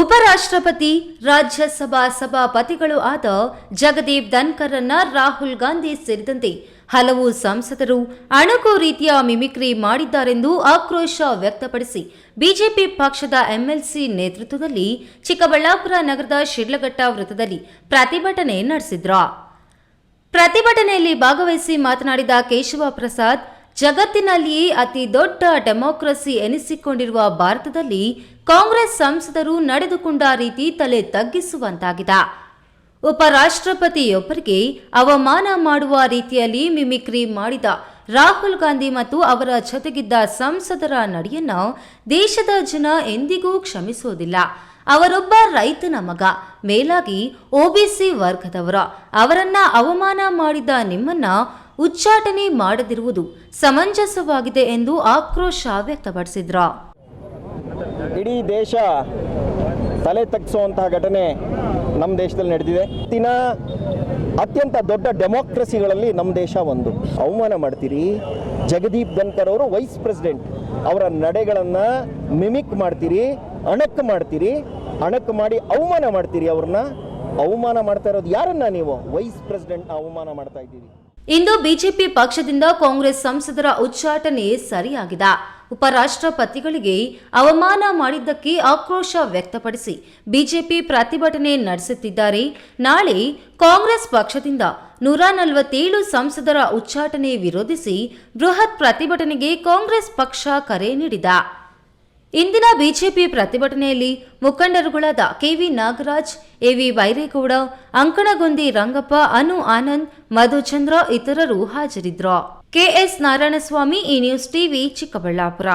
ಉಪರಾಷ್ಟ್ರಪತಿ, ರಾಜ್ಯಸಭಾ ಸಭಾಪತಿಗಳು ಆದ ಜಗದೀಪ್ ಧನ್ಕರ್ರನ್ನ ರಾಹುಲ್ ಗಾಂಧಿ ಸೇರಿದಂತೆ ಹಲವು ಸಂಸದರು ಅಣಕು ರೀತಿಯ ಮಿಮಿಕ್ರಿ ಮಾಡಿದ್ದಾರೆಂದು ಆಕ್ರೋಶ ವ್ಯಕ್ತಪಡಿಸಿ ಬಿಜೆಪಿ ಪಕ್ಷದ ಎಂಎಲ್ಸಿ ನೇತೃತ್ವದಲ್ಲಿ ಚಿಕ್ಕಬಳ್ಳಾಪುರ ನಗರದ ಶಿಡ್ಲಘಟ್ಟ ವೃತ್ತದಲ್ಲಿ ಪ್ರತಿಭಟನೆ ನಡೆಸಿದ್ರು. ಪ್ರತಿಭಟನೆಯಲ್ಲಿ ಭಾಗವಹಿಸಿ ಮಾತನಾಡಿದ ಕೇಶವ ಪ್ರಸಾದ್, ಜಗತ್ತಿನಲ್ಲಿಯೇ ಅತಿ ದೊಡ್ಡ ಡೆಮೋಕ್ರಸಿ ಎನಿಸಿಕೊಂಡಿರುವ ಭಾರತದಲ್ಲಿ ಕಾಂಗ್ರೆಸ್ ಸಂಸದರು ನಡೆದುಕೊಂಡ ರೀತಿ ತಲೆ ತಗ್ಗಿಸುವಂತಾಗಿದೆ. ಉಪರಾಷ್ಟ್ರಪತಿಯೊಬ್ಬರಿಗೆ ಅವಮಾನ ಮಾಡುವ ರೀತಿಯಲ್ಲಿ ಮಿಮಿಕ್ರಿ ಮಾಡಿದ ರಾಹುಲ್ ಗಾಂಧಿ ಮತ್ತು ಅವರ ಜೊತೆಗಿದ್ದ ಸಂಸದರ ನಡೆಯನ್ನು ದೇಶದ ಜನ ಎಂದಿಗೂ ಕ್ಷಮಿಸುವುದಿಲ್ಲ ಅವರೊಬ್ಬ ರೈತನ ಮಗ, ಮೇಲಾಗಿ ಒಬಿಸಿ ವರ್ಗದವರ, ಅವರನ್ನ ಅವಮಾನ ಮಾಡಿದ ನಿಮ್ಮನ್ನ ಉಚ್ಚಾಟನೆ ಮಾಡದಿರುವುದು ಸಮಂಜಸವಾಗಿದೆ ಎಂದು ಆಕ್ರೋಶ ವ್ಯಕ್ತಪಡಿಸಿದ್ರು. ಇಡೀ ದೇಶ ತಲೆ ತಗ್ಗಿಸುವಂತಹ ಘಟನೆ ನಮ್ಮ ದೇಶದಲ್ಲಿ ನಡೆದಿದೆ. ದಿನ ಅತ್ಯಂತ ದೊಡ್ಡ ಡೆಮೋಕ್ರಸಿಗಳಲ್ಲಿ ನಮ್ಮ ದೇಶ ಒಂದು. ಅವಮಾನ ಮಾಡ್ತೀರಿ? ಜಗದೀಪ್ ಧನ್ಕರ್ ಅವರು ವೈಸ್ ಪ್ರೆಸಿಡೆಂಟ್. ಅವರ ನಡೆಗಳನ್ನು ಮಿಮಿಕ್ ಮಾಡ್ತೀರಿ? ಅಣಕ್ ಮಾಡ್ತೀರಿ? ಅಣಕ್ ಮಾಡಿ ಅವಮಾನ ಮಾಡ್ತೀರಿ ಅವ್ರನ್ನ? ಅವಮಾನ ಮಾಡ್ತಾ ಇರೋದು ಯಾರನ್ನ ನೀವು? ವೈಸ್ ಪ್ರೆಸಿಡೆಂಟ್ ಅವಮಾನ ಮಾಡ್ತಾ ಇದ್ದೀರಿ. ಇಂದು ಬಿಜೆಪಿ ಪಕ್ಷದಿಂದ ಕಾಂಗ್ರೆಸ್ ಸಂಸದರ ಉಚ್ಚಾಟನೆ ಸರಿಯಾಗಿದೆ. ಉಪರಾಷ್ಟ್ರಪತಿಗಳಿಗೆ ಅವಮಾನ ಮಾಡಿದ್ದಕ್ಕೆ ಆಕ್ರೋಶ ವ್ಯಕ್ತಪಡಿಸಿ ಬಿಜೆಪಿ ಪ್ರತಿಭಟನೆ ನಡೆಸುತ್ತಿದ್ದಾರೆ. ನಾಳೆ ಕಾಂಗ್ರೆಸ್ ಪಕ್ಷದಿಂದ ನೂರ ನಲವತ್ತೇಳು ಸಂಸದರ ಉಚ್ಚಾಟನೆ ವಿರೋಧಿಸಿ ಬೃಹತ್ ಪ್ರತಿಭಟನೆಗೆ ಕಾಂಗ್ರೆಸ್ ಪಕ್ಷ ಕರೆ ನೀಡಿದೆ. ಇಂದಿನ ಬಿಜೆಪಿ ಪ್ರತಿಭಟನೆಯಲ್ಲಿ ಮುಖಂಡರುಗಳಾದ K V Nagaraj, A V Byregowda Ankanagondi Rangappa, Anu Anand Madhuchandra ಇತರರು ಹಾಜರಿದ್ದರು. ಕೆಎಸ್ ನಾರಾಯಣಸ್ವಾಮಿ ಈ ನ್ಯೂಸ್ ಟಿವಿ ಚಿಕ್ಕಬಳ್ಳಾಪುರ.